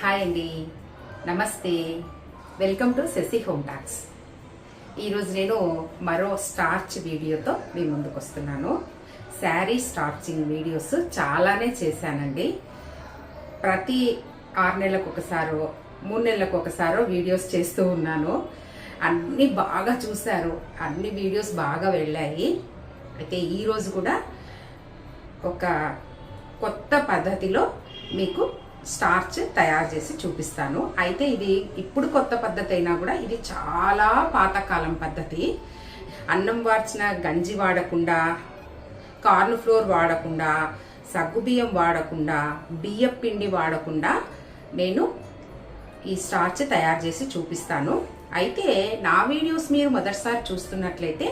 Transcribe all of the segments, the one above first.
Hi అండి. నమస్తే. Welcome to Shashi home talks. ఈరోజు నేను మరో స్టార్చ్ వీడియోతో మీ ముందుకు వస్తున్నాను. శారీ స్టార్చింగ్ వీడియోస్ చాలానే చేశానండి. ప్రతి ఆరు నెలలకు ఒకసారో మూడు నెలలకు ఒకసారో వీడియోస్ చేస్తూ ఉన్నాను. అన్నీ బాగా చూశారు. అన్ని వీడియోస్ బాగా వెళ్ళాయి. అయితే ఈరోజు కూడా ఒక కొత్త పద్ధతిలో మీకు స్టార్చ్ తయారు చేసి చూపిస్తాను. అయితే ఇది ఇప్పుడు కొత్త పద్ధతి అయినా కూడా ఇది చాలా పాతకాలం పద్ధతి. అన్నం వార్చిన గంజి వాడకుండా కార్న్ ఫ్లోర్ వాడకుండా సగ్గుబియ్యం వాడకుండా బియ్యం పిండి వాడకుండా నేను ఈ స్టార్చ్ తయారు చేసి చూపిస్తాను. అయితే నా వీడియోస్ మీరు మొదటిసారి చూస్తున్నట్లయితే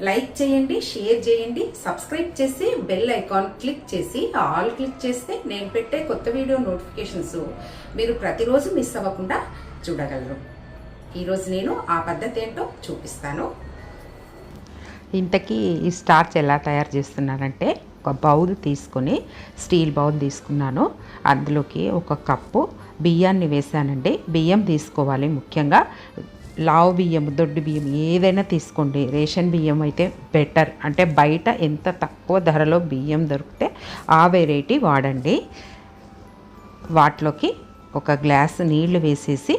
లైక్ చేయండి షేర్ చేయండి సబ్స్క్రైబ్ చేసి బెల్ ఐకాన్ క్లిక్ చేసి ఆల్ క్లిక్ చేస్తే నేను పెట్టే కొత్త వీడియో నోటిఫికేషన్స్ మీరు ప్రతిరోజు మిస్ అవ్వకుండా చూడగలరు. ఈరోజు నేను ఆ పద్ధతి ఏంటో చూపిస్తాను. ఇంతకీ ఈ స్టార్చ్ ఎలా తయారు చేస్తున్నానంటే ఒక బౌల్ తీసుకొని స్టీల్ బౌల్ తీసుకున్నాను. అందులోకి ఒక కప్పు బియ్యాన్ని వేసానండి. బియ్యం తీసుకోవాలి ముఖ్యంగా. లావు బియ్యం దొడ్డు బియ్యం ఏదైనా తీసుకోండి. రేషన్ బియ్యం అయితే బెటర్ అంటే బయట ఎంత తక్కువ ధరలో బియ్యం దొరికితే ఆ వెరైటీ వాడండి. వాటిలోకి ఒక గ్లాస్ నీళ్ళు వేసేసి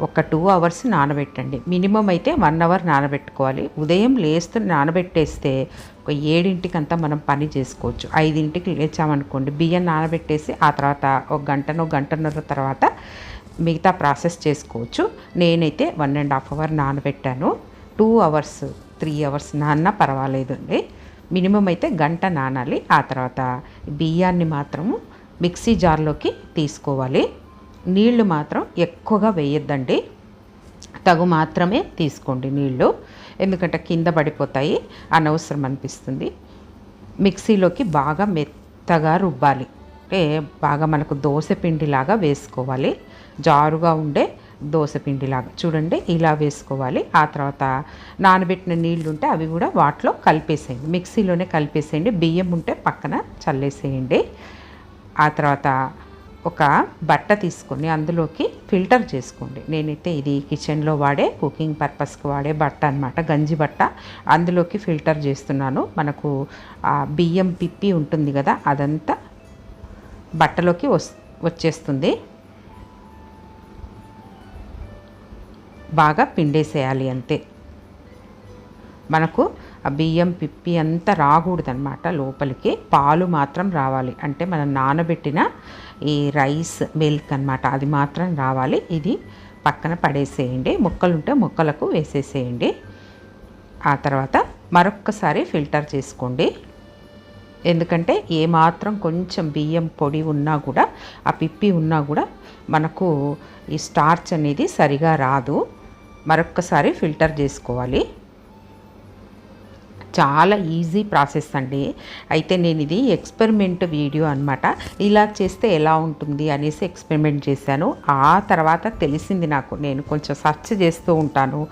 ఒక టూ అవర్స్ నానబెట్టండి. మినిమం అయితే వన్ అవర్ నానబెట్టుకోవాలి. ఉదయం లేస్తూ నానబెట్టేస్తే ఒక ఏడింటికంతా మనం పని చేసుకోవచ్చు. ఐదింటికి లేచామనుకోండి బియ్యం నానబెట్టేసి ఆ తర్వాత ఒక గంటనో గంటన్నర తర్వాత మిగతా ప్రాసెస్ చేసుకోవచ్చు. నేనైతే వన్ అండ్ హాఫ్ అవర్ నానబెట్టాను. టూ అవర్స్ త్రీ అవర్స్ నాన్న పర్వాలేదు అండి మినిమం అయితే గంట నానాలి. ఆ తర్వాత బియ్యాన్ని మాత్రము మిక్సీ జార్లోకి తీసుకోవాలి. నీళ్ళు మాత్రం ఎక్కువగా వేయొద్దండి. తగు మాత్రమే తీసుకోండి నీళ్ళు ఎందుకంటే కింద పడిపోతాయి అనవసరం అనిపిస్తుంది. మిక్సీలోకి బాగా మెత్తగా రుబ్బాలి. అంటే బాగా మనకు దోశ పిండిలాగా వేసుకోవాలి. జారుగా ఉండే దోశ పిండిలాగా చూడండి ఇలా వేసుకోవాలి. ఆ తర్వాత నానబెట్టిన నీళ్ళు ఉంటే అవి కూడా వాటిలో కలిపేసేయండి. మిక్సీలోనే కలిపేసేయండి. బియ్యం ఉంటే పక్కన చల్లేసేయండి. ఆ తర్వాత ఒక బట్ట తీసుకొని అందులోకి ఫిల్టర్ చేసుకోండి. నేనైతే ఇది కిచెన్లో వాడే కుకింగ్ పర్పస్కి వాడే బట్ట అనమాట గంజి బట్ట. అందులోకి ఫిల్టర్ చేస్తున్నాను. మనకు ఆ బియ్యం పిప్పి ఉంటుంది కదా అదంతా బట్టలోకి వస్ వచ్చేస్తుంది. బాగా పిండేసేయాలి అంతే. మనకు ఆ బియ్యం పిప్పి అంతా రాకూడదనమాట లోపలికి. పాలు మాత్రం రావాలి. అంటే మనం నానబెట్టిన ఈ రైస్ మిల్క్ అనమాట అది మాత్రం రావాలి. ఇది పక్కన పడేసేయండి. ముక్కలుంటే ముక్కలకు వేసేసేయండి. ఆ తర్వాత మరొక్కసారి ఫిల్టర్ చేసుకోండి. ఎందుకంటే ఏమాత్రం కొంచెం బియ్యం పొడి ఉన్నా కూడా ఆ పిప్పి ఉన్నా కూడా మనకు ఈ స్టార్చ్ అనేది సరిగా రాదు. మరొక్కసారి ఫిల్టర్ చేసుకోవాలి. చాలా ఈజీ ప్రాసెస్ అండి. అయితే నేను ఇది ఎక్స్పెరిమెంట్ వీడియో అనమాట ఇలా చేస్తే ఎలా ఉంటుంది అనేసి ఎక్స్పెరిమెంట్ చేశాను. ఆ తర్వాత తెలిసింది నాకు. నేను కొంచెం సెర్చ్ చేస్తూ ఉంటాను.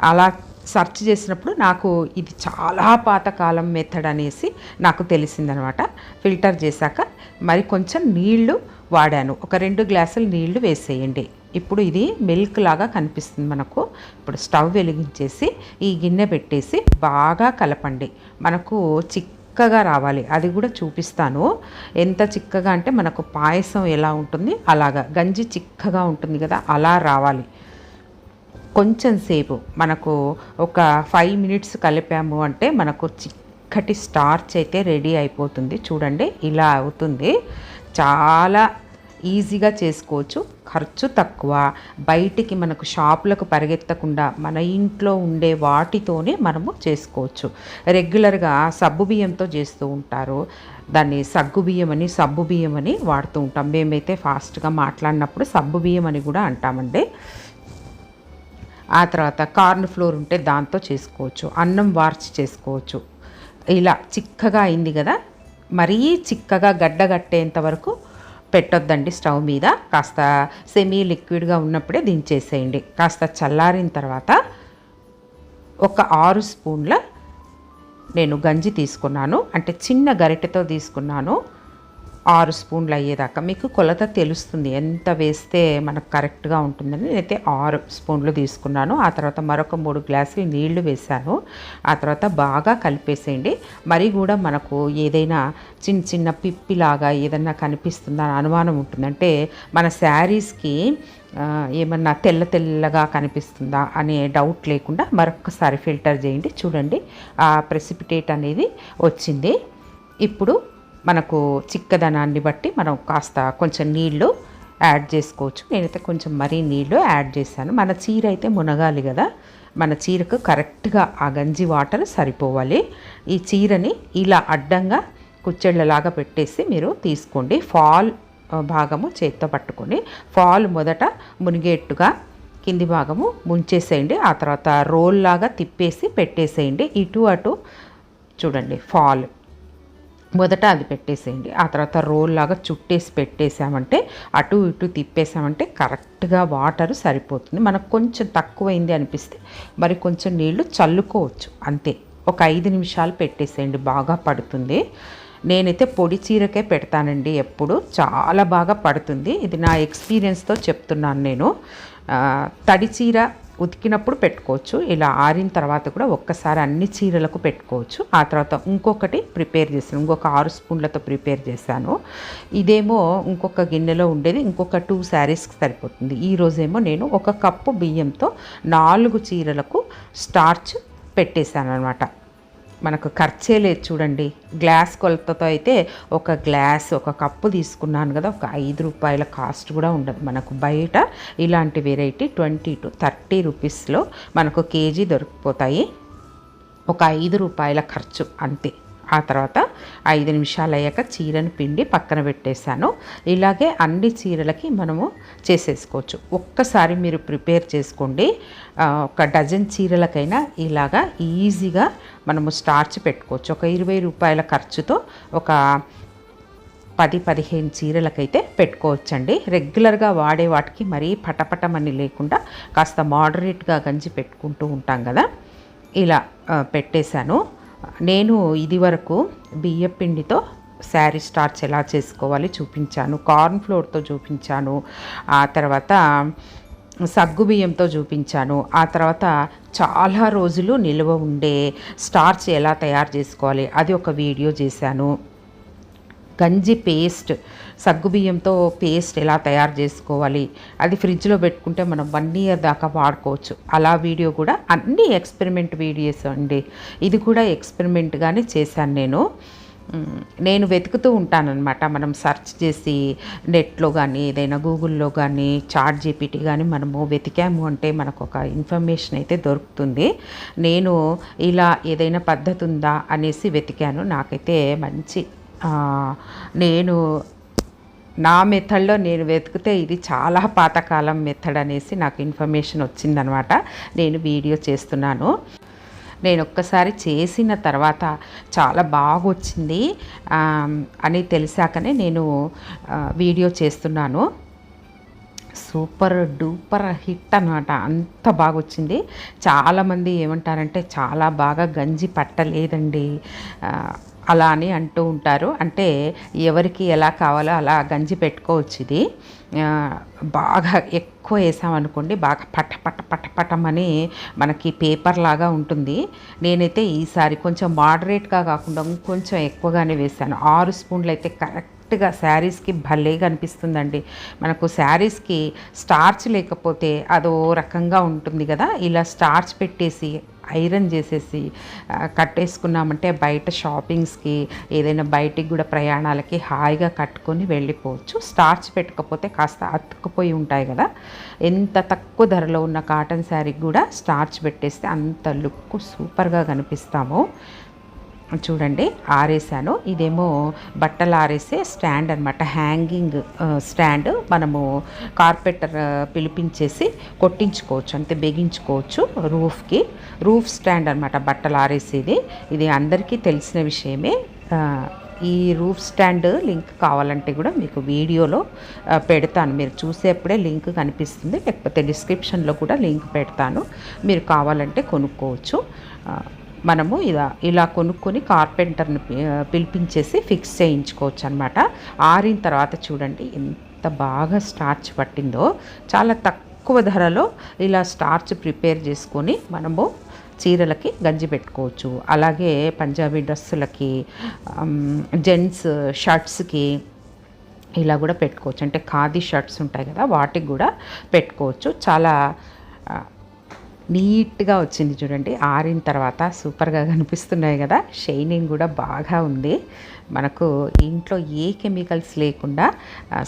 అలా సెర్చ్ చేసినప్పుడు నాకు ఇది చాలా పాతకాలం మెథడ్ అనేసి నాకు తెలిసిందనమాట ఫిల్టర్ చేశాక మరి కొంచెం నీళ్ళు వాడాను. ఒక రెండు గ్లాసులు నీళ్ళు వేసేయండి. ఇప్పుడు ఇది మిల్క్ లాగా కనిపిస్తుంది మనకు. ఇప్పుడు స్టవ్ వెలిగించేసి ఈ గిన్నె పెట్టేసి బాగా కలపండి. మనకు చిక్కగా రావాలి. అది కూడా చూపిస్తాను. ఎంత చిక్కగా అంటే మనకు పాయసం ఎలా ఉంటుంది? అలాగా. గంజి చిక్కగా ఉంటుంది కదా అలా రావాలి. కొంచెం సేపు మనకు ఒక ఫైవ్ మినిట్స్ కలిపాము అంటే మనకు చిక్కటి స్టార్చ్ అయితే రెడీ అయిపోతుంది. చూడండి ఇలా అవుతుంది. చాలా ఈజీగా చేసుకోవచ్చు. ఖర్చు తక్కువ. బయటికి మనకు షాపులకు పరిగెత్తకుండా మన ఇంట్లో ఉండే వాటితోనే మనము చేసుకోవచ్చు. రెగ్యులర్గా సబ్బు బియ్యంతో చేస్తూ ఉంటారు. దాన్ని సగ్గు బియ్యం అని సబ్బు బియ్యం అని వాడుతూ ఉంటాం. మేమైతే ఫాస్ట్గా మాట్లాడినప్పుడు సబ్బు బియ్యం అని కూడా అంటామండి. ఆ తర్వాత కార్న్ ఫ్లోర్ ఉంటే దాంతో చేసుకోవచ్చు. అన్నం వార్చి చేసుకోవచ్చు. ఇలా చిక్కగా అయింది కదా? మరీ చిక్కగా గడ్డగట్టేంత వరకు పెట్టొద్దండి స్టవ్ మీద. కాస్త సెమీ లిక్విడ్గా ఉన్నప్పుడే దించేసేయండి. కాస్త చల్లారిన తర్వాత ఒక ఆరు స్పూన్ల నేను గంజి తీసుకున్నాను. అంటే చిన్న గరిటెతో తీసుకున్నాను. ఆరు స్పూన్లు అయ్యేదాకా. మీకు కొలత తెలుస్తుంది ఎంత వేస్తే మనకు కరెక్ట్గా ఉంటుందని. నేనైతే ఆరు స్పూన్లు తీసుకున్నాను. ఆ తర్వాత మరొక మూడు గ్లాసులు నీళ్ళు వేశాను. ఆ తర్వాత బాగా కలిపేసేయండి. మరి కూడా మనకు ఏదైనా చిన్న చిన్న పిప్పిలాగా ఏదన్నా కనిపిస్తుందా అని అనుమానం ఉంటుందంటే మన శారీస్కి ఏమన్నా తెల్ల తెల్లగా కనిపిస్తుందా అనే డౌట్ లేకుండా మరొకసారి ఫిల్టర్ చేయండి. చూడండి. ఆ ప్రెసిపిటేట్ అనేది వచ్చింది. ఇప్పుడు మనకు చిక్కదనాన్ని బట్టి మనం కాస్త కొంచెం నీళ్ళు యాడ్ చేసుకోవచ్చు. నేనైతే కొంచెం మరీ నీళ్ళు యాడ్ చేశాను. మన చీర అయితే మునగాలి కదా. మన చీరకు కరెక్ట్గా ఆ గంజి వాటర్ సరిపోవాలి. ఈ చీరని ఇలా అడ్డంగా కుచ్చెళ్ళలాగా పెట్టేసి మీరు తీసుకోండి. ఫాల్ భాగము చేత్తో పట్టుకొని ఫాల్ మొదట మునిగేట్టుగా కింది భాగము ముంచేసేయండి. ఆ తర్వాత రోల్ లాగా తిప్పేసి పెట్టేసేయండి. ఇటు అటు చూడండి ఫాల్. మొదట అది పెట్టేసేయండి. ఆ తర్వాత రోల్ లాగా చుట్టేసి పెట్టేసామంటే అటు ఇటు తిప్పేసామంటే కరెక్ట్గా వాటర్ సరిపోతుంది. మనకు కొంచెం తక్కువైంది అనిపిస్తే మరి కొంచెం నీళ్ళు చల్లుకోవచ్చు. అంతే. ఒక ఐదు నిమిషాలు పెట్టేసేయండి. బాగా పడుతుంది. నేనైతే పొడి చీరకే పెడతానండి ఎప్పుడు. చాలా బాగా పడుతుంది. ఇది నా ఎక్స్పీరియన్స్తో చెప్తున్నాను నేను. తడి చీర ఉతికినప్పుడు పెట్టుకోవచ్చు. ఇలా ఆరిన తర్వాత కూడా ఒక్కసారి అన్ని చీరలకు పెట్టుకోవచ్చు. ఆ తర్వాత ఇంకొకటి ప్రిపేర్ చేశాను. ఇంకొక ఆరు స్పూన్లతో ప్రిపేర్ చేశాను. ఇదేమో ఇంకొక గిన్నెలో ఉండేది. ఇంకొక టూ శారీస్కి సరిపోతుంది. ఈరోజేమో నేను ఒక కప్పు బియ్యంతో నాలుగు చీరలకు స్టార్చ్ పెట్టేశాను అనమాట మనకు ఖర్చే లేదు చూడండి. గ్లాస్ కొలతతో అయితే ఒక గ్లాస్ ఒక కప్పు తీసుకున్నాను కదా ఒక ఐదు రూపాయల కాస్ట్ కూడా ఉండదు మనకు. బయట ఇలాంటి వెరైటీ ట్వంటీ టు థర్టీ రూపీస్లో మనకు కేజీ దొరికిపోతాయి. ఒక ఐదు రూపాయల ఖర్చు అంతే. ఆ తర్వాత ఐదు నిమిషాలు అయ్యాక చీరను పిండి పక్కన పెట్టేశాను. ఇలాగే అన్ని చీరలకి మనము చేసేసుకోవచ్చు. ఒక్కసారి మీరు ప్రిపేర్ చేసుకోండి. ఒక డజన్ చీరలకైనా ఇలాగా ఈజీగా మనము స్టార్చ్ పెట్టుకోవచ్చు. ఒక ఇరవై రూపాయల ఖర్చుతో ఒక పది పదిహేను చీరలకైతే పెట్టుకోవచ్చండి. రెగ్యులర్గా వాడే వాటికి మరీ పటపటమని లేకుండా కాస్త మోడరేట్గా గంజి పెట్టుకుంటూ ఉంటాం కదా. ఇలా పెట్టేశాను. నేను ఇది వరకు బియ్యం పిండితో శారీ స్టార్చ్ ఎలా చేసుకోవాలి చూపించాను కార్న్ ఫ్లోర్తో చూపించాను ఆ తర్వాత సగ్గు బియ్యంతో చూపించాను ఆ తర్వాత చాలా రోజులు నిల్వ ఉండే స్టార్చ్ ఎలా తయారు చేసుకోవాలి అది ఒక వీడియో చేశాను. గంజి పేస్ట్ సగ్గుబియ్యంతో పేస్ట్ ఎలా తయారు చేసుకోవాలి అది ఫ్రిడ్జ్లో పెట్టుకుంటే మనం వన్ ఇయర్ దాకా వాడుకోవచ్చు. అలా వీడియో కూడా అన్ని ఎక్స్పెరిమెంట్ వీడియోస్ అండి. ఇది కూడా ఎక్స్పెరిమెంట్గానే చేశాను నేను. నేను వెతుకుతూ ఉంటానన్నమాట. మనం సెర్చ్ చేసి నెట్లో కానీ ఏదైనా గూగుల్లో కానీ చాట్ జీపీటీ కానీ మనము వెతికాము అంటే మనకు ఒక ఇన్ఫర్మేషన్ అయితే దొరుకుతుంది. నేను ఇలా ఏదైనా పద్ధతి ఉందా అనేసి వెతికాను. నాకైతే మంచి నేను నా మెథడ్లో నేను వెతికితే ఇది చాలా పాతకాలం మెథడ్ అనేసి నాకు ఇన్ఫర్మేషన్ వచ్చిందనమాట. నేను వీడియో చేస్తున్నాను. నేను ఒక్కసారి చేసిన తర్వాత చాలా బాగా వచ్చింది అని తెలిసాకనే నేను వీడియో చేస్తున్నాను. సూపర్ డూపర్ హిట్ అనమాట. అంత బాగా వచ్చింది చాలామంది ఏమంటారంటే చాలా బాగా గంజి పట్టలేదండి. అలా అని అంటూ ఉంటారు. అంటే ఎవరికి ఎలా కావాలో అలా గంజి పెట్టుకోవచ్చు ఇది. బాగా ఎక్కువ వేసామనుకోండి బాగా పట పట పట పటమని మనకి పేపర్ లాగా ఉంటుంది. నేనైతే ఈసారి కొంచెం మోడరేట్గా కాకుండా కొంచెం ఎక్కువగానే వేసాను. ఆరు స్పూన్లు అయితే కరెక్ట్ కరెక్ట్గా శారీస్కి భలే కనిపిస్తుందండి మనకు శారీస్కి స్టార్చ్ లేకపోతే అదో రకంగా ఉంటుంది కదా ఇలా స్టార్చ్ పెట్టేసి ఐరన్ చేసేసి కట్టేసుకున్నామంటే బయట షాపింగ్స్కి ఏదైనా బయటికి కూడా ప్రయాణాలకి హాయిగా కట్టుకొని వెళ్ళిపోవచ్చు. స్టార్చ్ పెట్టకపోతే కాస్త అతుక్కుపోయి ఉంటాయి కదా. ఎంత తక్కువ ధరలో ఉన్న కాటన్ శారీకి కూడా స్టార్చ్ పెట్టేస్తే అంత లుక్ సూపర్గా కనిపిస్తాము. చూడండి ఆరేసాను ఇదేమో బట్టలు ఆరేసే స్టాండ్ అనమాట హ్యాంగింగ్ స్టాండ్ మనము కార్పెటర్ పిలిపించేసి కొట్టించుకోవచ్చు. అంటే బిగించుకోవచ్చు రూఫ్కి. రూఫ్ స్టాండ్ అనమాట బట్టలు ఆరేసేది. ఇది అందరికీ తెలిసిన విషయమే. ఈ రూఫ్ స్టాండ్ లింక్ కావాలంటే కూడా మీకు వీడియోలో పెడతాను. మీరు చూసేప్పుడే లింక్ కనిపిస్తుంది. లేకపోతే డిస్క్రిప్షన్లో కూడా లింక్ పెడతాను. మీరు కావాలంటే కొనుక్కోవచ్చు. మనము ఇలా ఇలా కొనుక్కొని కార్పెంటర్ని పిలిపించేసి ఫిక్స్ చేయించుకోవచ్చు అనమాట ఆరిన తర్వాత చూడండి ఎంత బాగా స్టార్చ్ పట్టిందో. చాలా తక్కువ ధరలో ఇలా స్టార్చ్ ప్రిపేర్ చేసుకొని మనము చీరలకి గంజి పెట్టుకోవచ్చు. అలాగే పంజాబీ డ్రెస్సులకి జెంట్స్ షర్ట్స్కి ఇలా కూడా పెట్టుకోవచ్చు. అంటే ఖాదీ షర్ట్స్ ఉంటాయి కదా వాటికి కూడా పెట్టుకోవచ్చు. చాలా నీట్గా వచ్చింది చూడండి. ఆరిన తర్వాత సూపర్గా కనిపిస్తున్నాయి కదా. షైనింగ్ కూడా బాగా ఉంది. మనకు ఇంట్లో ఏ కెమికల్స్ లేకుండా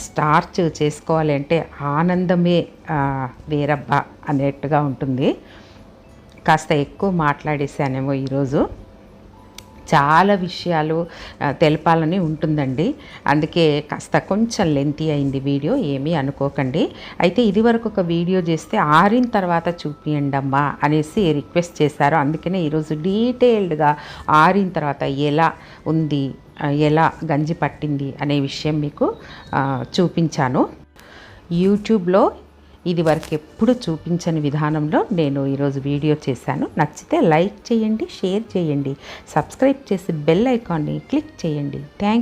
స్టార్చ్ చేసుకోవాలి అంటే ఆనందమే వేరబ్బా అనేట్టుగా ఉంటుంది. కాస్త ఎక్కువ మాట్లాడేసానేమో ఈరోజు. చాలా విషయాలు తెలపాలని ఉంటుందండి. అందుకే కాస్త కొంచెం లెంతీ అయింది వీడియో ఏమీ అనుకోకండి. అయితే ఇదివరకు ఒక వీడియో చేస్తే ఆరిన తర్వాత చూపియండి అమ్మా అనేసి రిక్వెస్ట్ చేశారు. అందుకనే ఈరోజు డీటెయిల్డ్గా ఆరిన తర్వాత ఎలా ఉంది ఎలా గంజి పట్టింది అనే విషయం మీకు చూపించాను. యూట్యూబ్లో ఇది వరకు ఎప్పుడు చూపించని విధానంలో నేను ఈరోజు వీడియో చేశాను. నచ్చితే లైక్ చేయండి షేర్ చేయండి సబ్స్క్రైబ్ చేసి బెల్ ఐకాన్ని క్లిక్ చేయండి. థ్యాంక్